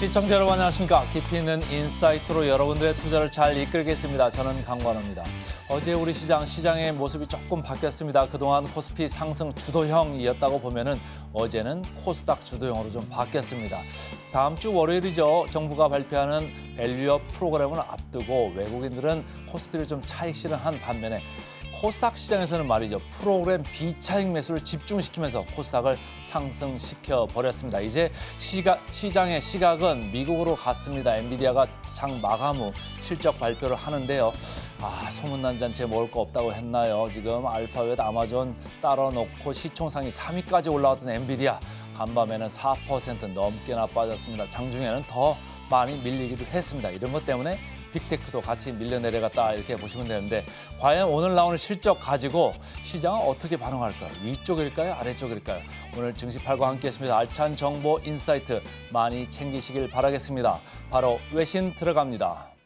시청자 여러분 안녕하십니까. 깊이 있는 인사이트로 여러분들의 투자를 잘 이끌겠습니다. 저는 강관호입니다. 어제 우리 시장, 시장의 모습이 조금 바뀌었습니다. 그동안 코스피 상승 주도형이었다고 보면 은 어제는 코스닥 주도형으로 좀 바뀌었습니다. 다음 주 월요일이죠. 정부가 발표하는 밸류업 프로그램을 앞두고 외국인들은 코스피를 좀 차익 실현한 반면에 코스닥 시장에서는 말이죠. 프로그램 비차익 매수를 집중시키면서 코스닥을 상승시켜 버렸습니다. 이제 시가, 시장의 시각은 미국으로 갔습니다. 엔비디아가 장 마감 후 실적 발표를 하는데요. 아, 소문난 잔치에 먹을 거 없다고 했나요? 지금 알파벳 아마존 따라 놓고 시총상이 3위까지 올라왔던 엔비디아 간밤에는 4% 넘게나 빠졌습니다. 장중에는 더 많이 밀리기도 했습니다. 이런 것 때문에 빅테크도 같이 밀려 내려갔다 이렇게 보시면 되는데 과연 오늘 나오는 실적 가지고 시장은 어떻게 반응할까요? 위쪽일까요? 아래쪽일까요? 오늘 증시팔과 함께했습니다. 알찬 정보 인사이트 많이 챙기시길 바라겠습니다. 바로 외신 들어갑니다.